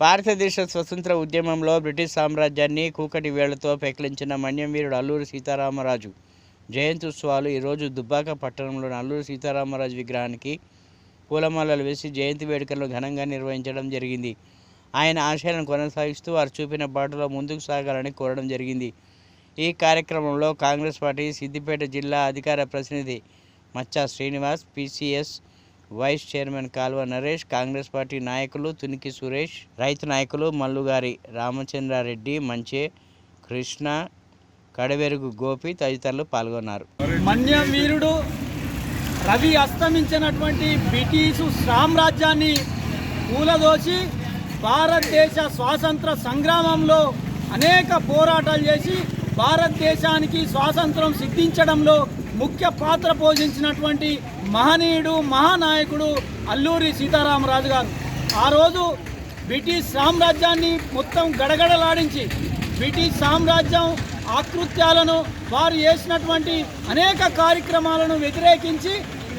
భారతదేశ స్వతంత్ర ఉద్యమంలో బ్రిటిష్ సామ్రాజ్యాన్ని కూకటి వేళ్ళతో పెకిలించిన మన్యంవీరుడు అల్లూరి సీతారామరాజు. జయంతి ఉత్సవాలు ఈరోజు దుబ్బాక పట్టణంలోని అల్లూరి సీతారామరాజు విగ్రహానికి పూలమాలలు వేసి జయంతి వేడుకలను ఘనంగా నిర్వహించడం జరిగింది. ఆయన ఆశయాలను కొనసాగిస్తూ వారు చూపిన బాటలో ముందుకు సాగాలని కోరడం జరిగింది. ఈ కార్యక్రమంలో కాంగ్రెస్ పార్టీ సిద్దిపేట జిల్లా అధికార ప్రతినిధి Macha Srinivas PCS vice chairman Kalva Naresh Congress party నాయకులు తునికి సురేష్ రైతు నాయకులు మల్లుగారి రామచంద్రారెడ్డి మంచే కృష్ణ కడవెరుగు గోపి తదితరులు పాల్గొన్నారు. మన్య వీరుడు రవి అస్తమించినటువంటి బ్రిటిషు సామ్రాజ్యాన్ని కూలదోసి భారతదేశ స్వాతంత్ర సంగ్రామంలో అనేక పోరాటాలు చేసి భారతదేశానికి స్వాతంత్రం సిద్ధించడంలో ముఖ్య పాత్ర పోషించినటువంటి మహనీయుడు మహానాయకుడు అల్లూరి సీతారామరాజు గారు. ఆ రోజు బ్రిటిష్ సామ్రాజ్యాన్ని మొత్తం గడగడలాడించి బ్రిటిష్ సామ్రాజ్యం ఆకృత్యాలను వారు చేసినటువంటి అనేక కార్యక్రమాలను వ్యతిరేకించి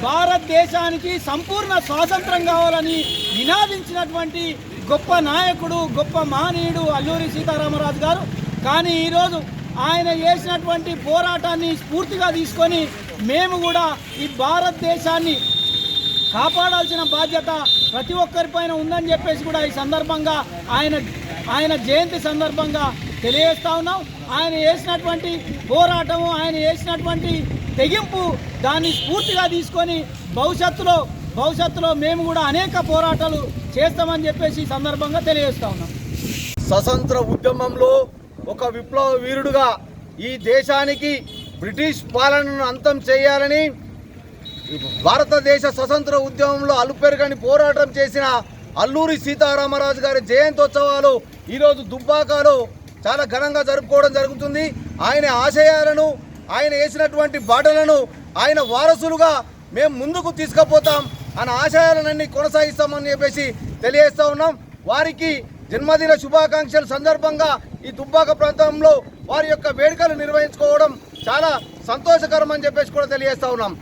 భారతదేశానికి సంపూర్ణ స్వాతంత్రం కావాలని నినాదించినటువంటి గొప్ప నాయకుడు గొప్ప మహనీయుడు అల్లూరి సీతారామరాజు గారు. కానీ ఈరోజు ఆయన చేసినటువంటి పోరాటాన్ని స్ఫూర్తిగా తీసుకొని మేము కూడా ఈ భారతదేశాన్ని కాపాడాల్సిన బాధ్యత ప్రతి ఒక్కరిపైన ఉందని చెప్పేసి కూడా ఈ సందర్భంగా ఆయన ఆయన జయంతి సందర్భంగా తెలియజేస్తా ఉన్నాం. ఆయన చేసినటువంటి పోరాటము ఆయన చేసినటువంటి తెగింపు దాన్ని స్ఫూర్తిగా తీసుకొని భవిష్యత్తులో భవిష్యత్తులో మేము కూడా అనేక పోరాటాలు చేస్తామని చెప్పేసి ఈ సందర్భంగా తెలియజేస్తా ఉన్నాం. స్వతంత్ర ఉద్యమంలో ఒక విప్లవ వీరుడుగా ఈ దేశానికి బ్రిటిష్ పాలనను అంతం చేయాలని భారతదేశ స్వతంత్ర ఉద్యమంలో అలుపెరగని పోరాటం చేసిన అల్లూరి సీతారామరాజు గారి జయంతోత్సవాలు ఈరోజు దుబ్బాకాలో చాలా ఘనంగా జరుపుకోవడం జరుగుతుంది. ఆయన ఆశయాలను ఆయన వేసినటువంటి బాటలను ఆయన వారసులుగా మేము ముందుకు తీసుకుపోతాం ఆయన ఆశయాలన్నీ కొనసాగిస్తామని చెప్పేసి తెలియజేస్తూ ఉన్నాం. వారికి జన్మదిన శుభాకాంక్షల సందర్భంగా ఈ దుబ్బాక ప్రాంతంలో వారి యొక్క వేడుకలు నిర్వహించుకోవడం చాలా సంతోషకరం అని చెప్పేసి కూడా తెలియజేస్తా ఉన్నాం.